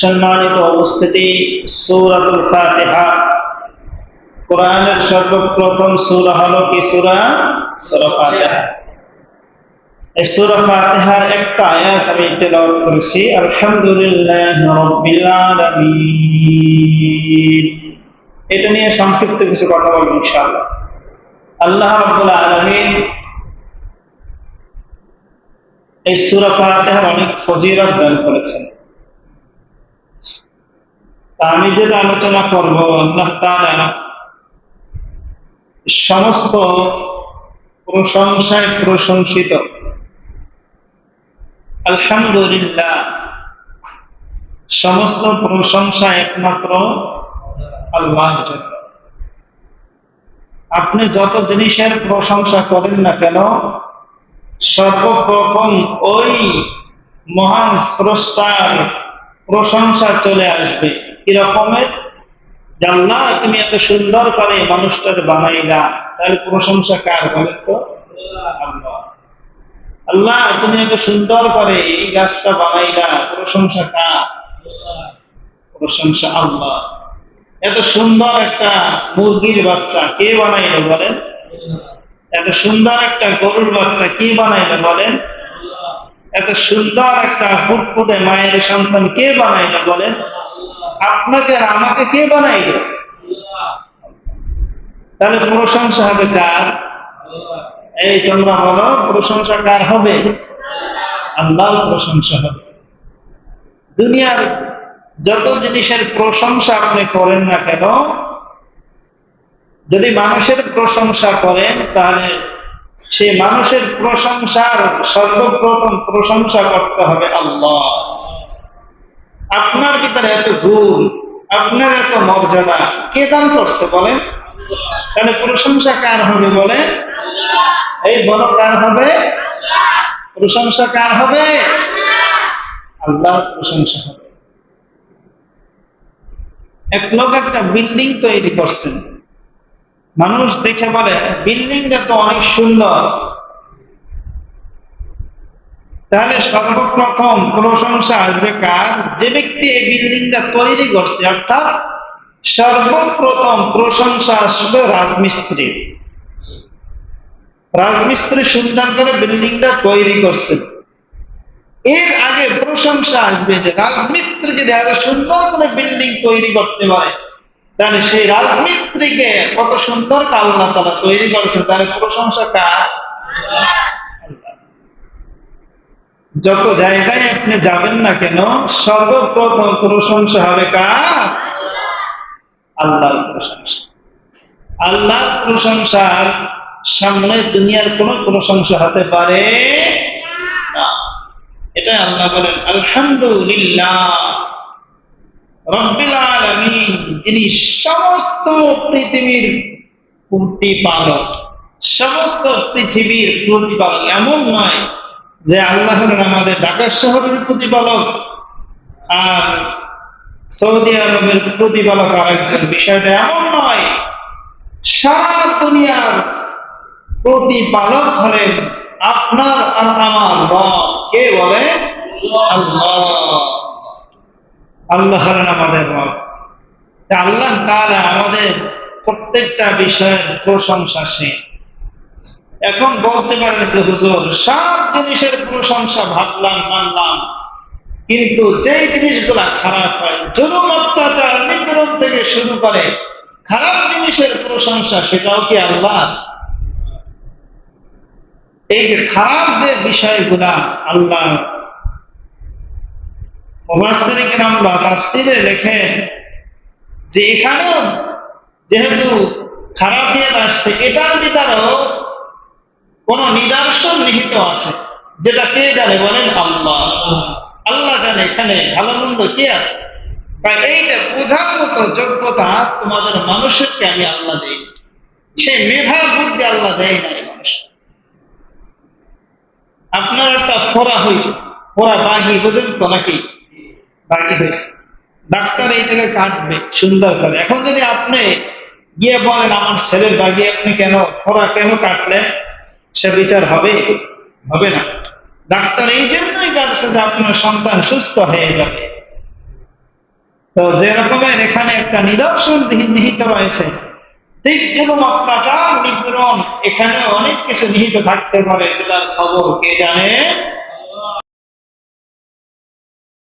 সম্মানিত উপস্থিতি, সূরাতুল ফাতিহা। কোরআনের সর্বপ্রথম সূরা হলো কি সূরা? সূরা ফাতিহা। সংক্ষিপ্ত কিছু কথা আল্লাহ এই অনেক ফজিলত দান করেছেন। আমি যেটা আলোচনা করব আল্লাহ তাআলা সমস্ত প্রশংসায় প্রশংসিত। আলহামদুলিল্লাহ, সমস্ত প্রশংসা একমাত্র আল্লাহর জন্য। আপনি যত জিনিসের প্রশংসা করেন না কেন, সর্বপ্রথম ওই মহান স্রষ্টার প্রশংসা চলে আসবে। কিরকমের জাল্লাহ তুমি এত সুন্দর করে মানুষটার বানাইলা, তাহলে প্রশংসা কার বলেন তো? আল্লাহ। আল্লাহ, তুমি এত সুন্দর করে এই গাছটা বানাইলা প্রশংসা কার? প্রশংসা আল্লাহ। এত সুন্দর একটা মুরগির বাচ্চা কে বানাইলো বলেন? এত সুন্দর একটা গরুর বাচ্চা কে বানাইলো বলেন? এত সুন্দর একটা ফুটফুটে মায়ের সন্তান কে বানাইলো বলেন? আপনাকে আর আমাকে কে বানাইলো? তাহলে প্রশংসা হবে কার? এই তোমরা বলো, প্রশংসা কার হবে? আল্লাহ প্রশংসা হবে। দুনিয়ার যত জিনিসের প্রশংসা আপনি করেন না কেন, যদি মানুষের প্রশংসা করেন, তাহলে সেই মানুষের প্রশংসার সর্বপ্রথম প্রশংসা করতে হবে আল্লাহ। আপনার ভিতরে এত গুণ আপনার এত মর্যাদা, কে দান করছে বলেন? তাহলে প্রশংসা কার হবে বলে এই বড় কার হবে? প্রশংসা কার হবে? আল্লাহর প্রশংসা হবে। এক লোক একটা বিল্ডিং তৈরি করছেন মানুষ দেখে বলে, বিল্ডিংটা তো অনেক সুন্দর। তাহলে সর্বপ্রথম প্রশংসা আসবে কার? যে ব্যক্তি এই বিল্ডিংটা তৈরি করছে, অর্থাৎ সর্বপ্রথম প্রশংসা আসবে রাজমিস্ত্রি। রাজমিস্ত্রি সুন্দর করে বিল্ডিংটা তৈরি করছে। এর আগে প্রশংসা আসবে যে রাজমিস্ত্রি যদি এত সুন্দর করে বিল্ডিং তৈরি করতে পারে, তাহলে সেই রাজমিস্ত্রিকে কত সুন্দর আল্লাহ তালা তৈরি করেছে তার প্রশংসা কার? যত জায়গায় আপনি যাবেন না কেন, সর্বপ্রথম প্রশংসা হবে কার? আল্লাহর প্রশংসা। আল্লাহ প্রশংসার সামনে দুনিয়ার কোন প্রশংসা হতে পারে এটা আল্লাহ বলেন, আলহামদুলিল্লাহ, রব্বিল আলামিন, যিনি সমস্ত পৃথিবীর প্রতিপালক সমস্ত পৃথিবীর প্রতিপালক, এমন নয় যে আল্লাহ আমাদের ঢাকা শহরের প্রতিপালক আর সৌদি আরবের প্রতিপালক আর একজন বিষয়টা এমন নয়, সারা দুনিয়ার প্রতিপালক হলেন আপনার আর আমার রব। কে বলে? আল্লাহ। হলেন আমাদের রব। আল্লাহ তাআলা আমাদের প্রত্যেকটা বিষয়ের প্রশংসা সে। এখন বলতে পারেন যে হুজুর, সব জিনিসের প্রশংসা ভাবলাম, মানলাম। কিন্তু যেই জিনিসগুলা খারাপ হয়, জুলুম, অত্যাচার, নিপীড়ন থেকে শুরু করে খারাপ জিনিসের প্রশংসা, সেটাও কি আল্লাহ? এই যে খারাপ যে বিষয়গুলা আল্লাহ আমরা তাফসিরে লেখেন যে এখানেও যেহেতু খারাপ নিয়ে আসছে, এটার ভিতরেও কোন নিদর্শন নিহিত আছে? যেটা কে জানে বলেন? আল্লাহ। আল্লাহ জানে এখানে ভালো মন্দ কে আছে? বা এইটা বোঝার মতো যোগ্যতা তোমাদের মানুষেরকে আমি আল্লাহ দেই সেই মেধা বুদ্ধি আল্লাহ দেয় নাই মানুষ। আপনার একটা ফোরা হয়েছে ফোরা বাঘি, বুঝেন তো নাকি? বাঘি হয়েছে ডাক্তার এইটাকে কাটবে, সুন্দর করে। এখন যদি আপনি গিয়ে বলেন, আমার ছেলের বাঘি আপনি কেন ফোরা কেন কাটলেন? সে বিচার হবে? হবে না। ডাক্তার এই জন্যই কাটছে যে আপনার সন্তান সুস্থ হয়ে যাবে। তো যে রকমের এখানে একটা নিদর্শন নিহিত রয়েছে। ঠিক জুলুম অত্যাচার নিপূরণ এখানে অনেক কিছু নিহিত থাকতে পারে। যেটার খবর কে জানে?